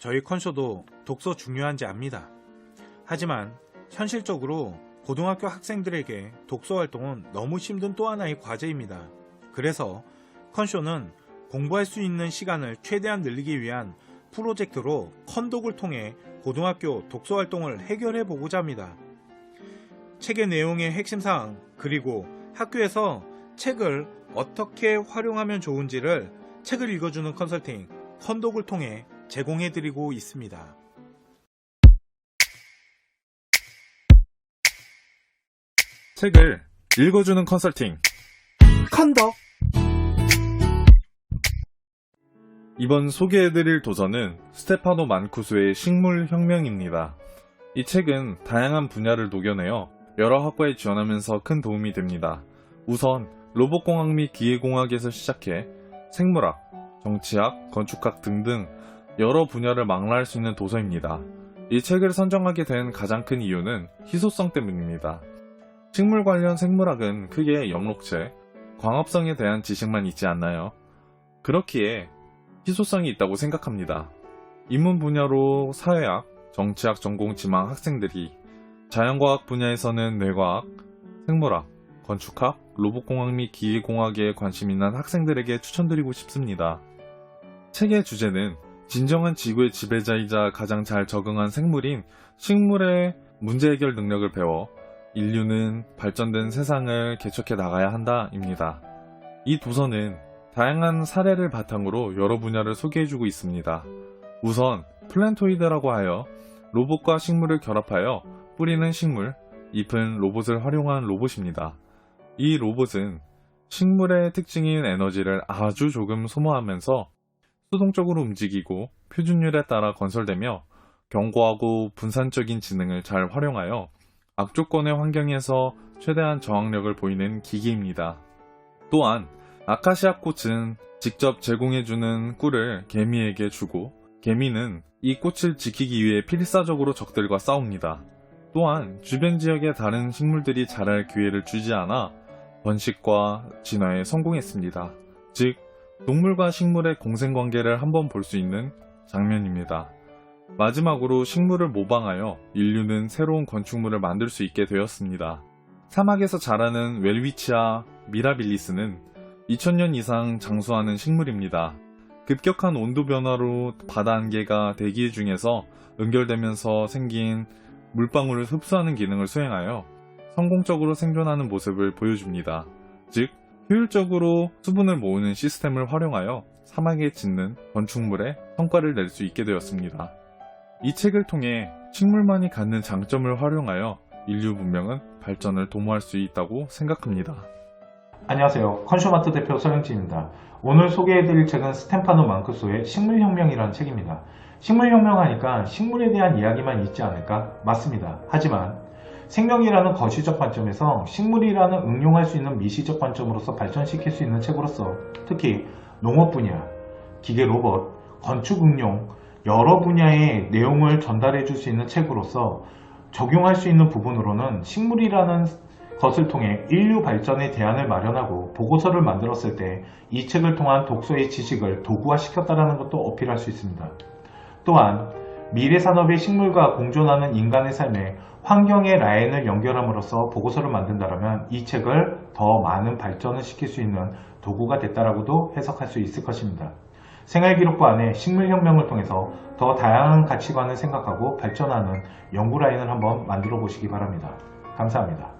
저희 컨쇼도 독서 중요한지 압니다. 하지만 현실적으로 고등학교 학생들에게 독서 활동은 너무 힘든 또 하나의 과제입니다. 그래서 컨쇼는 공부할 수 있는 시간을 최대한 늘리기 위한 프로젝트로 컨독을 통해 고등학교 독서 활동을 해결해 보고자 합니다. 책의 내용의 핵심 사항 그리고 학교에서 책을 어떻게 활용하면 좋은지를 책을 읽어주는 컨설팅 컨독을 통해 제공해 드리고 있습니다. 책을 읽어주는 컨설팅 컨독 이번 소개해드릴 도서는 스테파노 만쿠스의 식물혁명입니다. 이 책은 다양한 분야를 녹여내어 여러 학과에 지원하면서 큰 도움이 됩니다. 우선 로봇공학 및 기계공학에서 시작해 생물학, 정치학, 건축학 등등 여러 분야를 망라할 수 있는 도서입니다. 이 책을 선정하게 된 가장 큰 이유는 희소성 때문입니다. 식물 관련 생물학은 크게 엽록체, 광합성에 대한 지식만 있지 않나요? 그렇기에 희소성이 있다고 생각합니다. 인문 분야로 사회학, 정치학 전공 지망 학생들이 자연과학 분야에서는 뇌과학, 생물학, 건축학, 로봇공학 및 기계공학에 관심 있는 학생들에게 추천드리고 싶습니다. 책의 주제는 진정한 지구의 지배자이자 가장 잘 적응한 생물인 식물의 문제 해결 능력을 배워 인류는 발전된 세상을 개척해 나가야 한다입니다. 이 도서는 다양한 사례를 바탕으로 여러 분야를 소개해주고 있습니다. 우선 플랜토이드라고 하여 로봇과 식물을 결합하여 뿌리는 식물, 잎은 로봇을 활용한 로봇입니다. 이 로봇은 식물의 특징인 에너지를 아주 조금 소모하면서 수동적으로 움직이고 표준율에 따라 건설되며 견고하고 분산적인 지능을 잘 활용하여 악조건의 환경에서 최대한 저항력을 보이는 기기입니다. 또한 아카시아 꽃은 직접 제공해주는 꿀을 개미에게 주고 개미는 이 꽃을 지키기 위해 필사적으로 적들과 싸웁니다. 또한 주변 지역의 다른 식물들이 자랄 기회를 주지 않아 번식과 진화에 성공했습니다. 즉, 동물과 식물의 공생관계를 한번 볼 수 있는 장면입니다. 마지막으로 식물을 모방하여 인류는 새로운 건축물을 만들 수 있게 되었습니다. 사막에서 자라는 웰위치아 미라빌리스는 2000년 이상 장수하는 식물입니다. 급격한 온도 변화로 바다 안개가 대기 중에서 연결되면서 생긴 물방울을 흡수하는 기능을 수행하여 성공적으로 생존하는 모습을 보여줍니다. 즉, 효율적으로 수분을 모으는 시스템을 활용하여 사막에 짓는 건축물에 성과를 낼 수 있게 되었습니다. 이 책을 통해 식물만이 갖는 장점을 활용하여 인류 문명은 발전을 도모할 수 있다고 생각합니다. 안녕하세요. 컨슈마트 대표 서영진입니다. 오늘 소개해드릴 책은 스테파노 망크소의 식물혁명이라는 책입니다. 식물혁명 하니까 식물에 대한 이야기만 있지 않을까? 맞습니다. 하지만 생명이라는 거시적 관점에서 식물이라는 응용할 수 있는 미시적 관점으로서 발전시킬 수 있는 책으로서 특히 농업 분야, 기계 로봇, 건축 응용 여러 분야의 내용을 전달해 줄 수 있는 책으로서 적용할 수 있는 부분으로는 식물이라는 것을 통해 인류 발전의 대안을 마련하고 보고서를 만들었을 때 이 책을 통한 독서의 지식을 도구화시켰다는 것도 어필할 수 있습니다. 또한 미래 산업의 식물과 공존하는 인간의 삶에 환경의 라인을 연결함으로써 보고서를 만든다면 이 책을 더 많은 발전을 시킬 수 있는 도구가 됐다라고도 해석할 수 있을 것입니다. 생활기록부 안에 식물혁명을 통해서 더 다양한 가치관을 생각하고 발전하는 연구 라인을 한번 만들어 보시기 바랍니다. 감사합니다.